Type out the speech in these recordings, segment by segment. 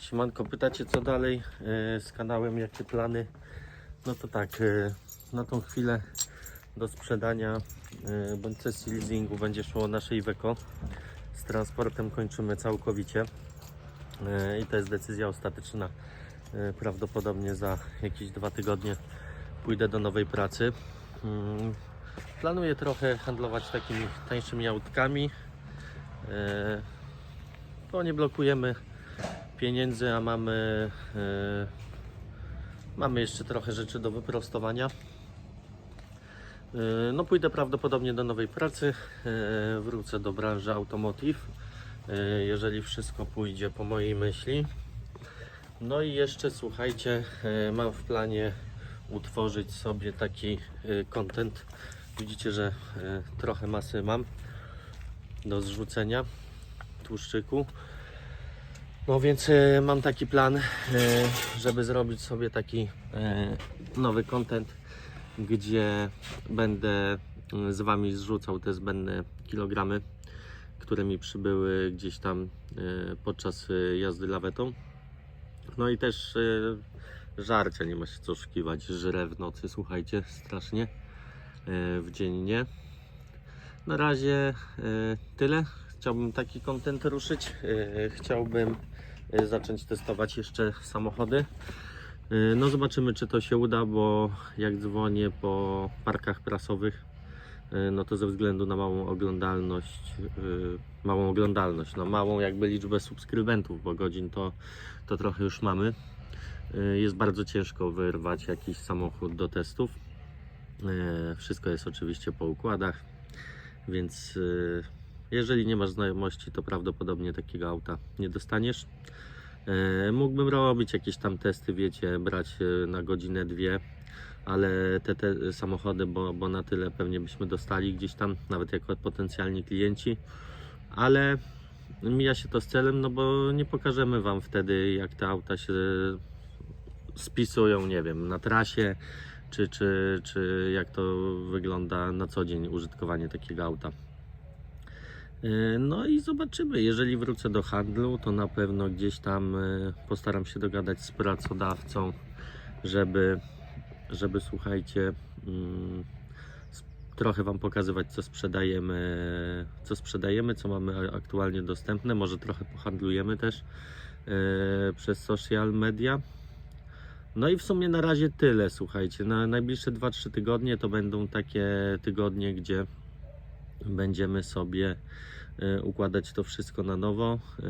Siemanko, pytacie co dalej e, z kanałem, jakie plany? No to tak, e, na tą chwilę do sprzedania e, bądź sesji leasingu będzie szło nasze Iveco. Z transportem kończymy całkowicie i to jest decyzja ostateczna. Prawdopodobnie za jakieś dwa tygodnie pójdę do nowej pracy. Mm, Planuję trochę handlować takimi tańszymi autkami, bo nie blokujemy pieniędzy, a mamy, e, mamy jeszcze trochę rzeczy do wyprostowania. E, No pójdę prawdopodobnie do nowej pracy, e, wrócę do branży automotive, jeżeli wszystko pójdzie po mojej myśli. No i jeszcze słuchajcie, mam w planie utworzyć sobie taki content. Widzicie, że trochę masy mam do zrzucenia tłuszczyku. No więc e, mam taki plan, e, żeby zrobić sobie taki e, nowy content, gdzie będę mm, z Wami zrzucał te zbędne kilogramy, które mi przybyły gdzieś tam podczas jazdy lawetą. No i też żarcia, nie ma się co oszukiwać, żrę w nocy, słuchajcie, strasznie, w dzień nie. Na razie tyle. Chciałbym taki content ruszyć. Chciałbym zacząć testować jeszcze samochody. E, No zobaczymy czy to się uda, bo jak dzwonię po parkach prasowych, e, no to ze względu na małą oglądalność, małą oglądalność, no małą jakby liczbę subskrybentów, bo godzin to, to trochę już mamy. Jest bardzo ciężko wyrwać jakiś samochód do testów. Wszystko jest oczywiście po układach, więc jeżeli nie masz znajomości, to prawdopodobnie takiego auta nie dostaniesz. E, Mógłbym robić jakieś tam testy, wiecie, brać e, na godzinę, dwie, ale te, te samochody, bo, bo na tyle pewnie byśmy dostali gdzieś tam, nawet jako potencjalni klienci, ale mija się to z celem, no bo nie pokażemy Wam wtedy, jak te auta się spisują, nie wiem, na trasie, czy, czy, czy jak to wygląda na co dzień użytkowanie takiego auta. E, No i zobaczymy. Jeżeli wrócę do handlu, to na pewno gdzieś tam e, postaram się dogadać z pracodawcą, żeby, żeby słuchajcie, mm, trochę Wam pokazywać, co sprzedajemy, co sprzedajemy, co mamy aktualnie dostępne. Może trochę pohandlujemy też e, przez social media. No i w sumie na razie tyle, słuchajcie. Na najbliższe 2-3 tygodnie to będą takie tygodnie, gdzie będziemy sobie e, układać to wszystko na nowo. E,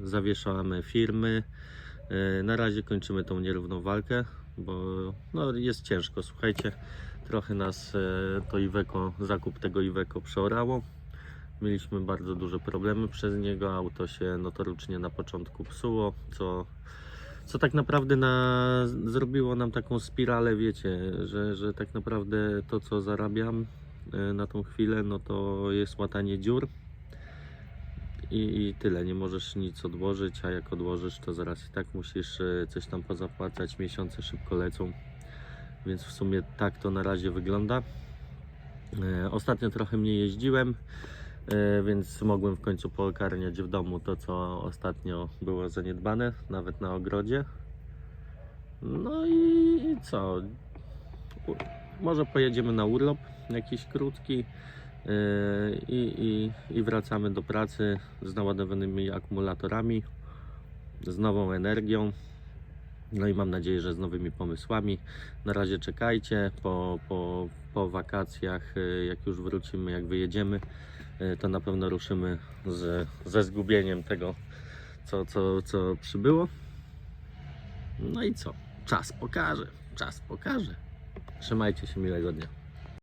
Zawieszamy firmy. E, Na razie kończymy tą nierówną walkę, bo no, jest ciężko. Słuchajcie, trochę nas to Iveco, zakup tego Iveco przeorało. Mieliśmy bardzo duże problemy przez niego. Auto się notorycznie na początku psuło, co co tak naprawdę na, zrobiło nam taką spiralę, wiecie, że, że tak naprawdę to, co zarabiam na tą chwilę, no to jest łatanie dziur i, i tyle. Nie możesz nic odłożyć, a jak odłożysz, to zaraz i tak musisz e, coś tam pozapłacać. Miesiące szybko lecą, więc w sumie tak to na razie wygląda. E, Ostatnio trochę mniej jeździłem, więc mogłem w końcu poogarniać w domu to, co ostatnio było zaniedbane, nawet na ogrodzie. No i co? Może pojedziemy na urlop jakiś krótki yy, i, i, i wracamy do pracy z naładowanymi akumulatorami, z nową energią. No i mam nadzieję, że z nowymi pomysłami. Na razie czekajcie, po, po, po wakacjach, yy, jak już wrócimy, jak wyjedziemy, yy, to na pewno ruszymy z, ze zgubieniem tego, co, co, co przybyło. No i co? Czas pokaże, czas pokaże. Trzymajcie się miłego dnia.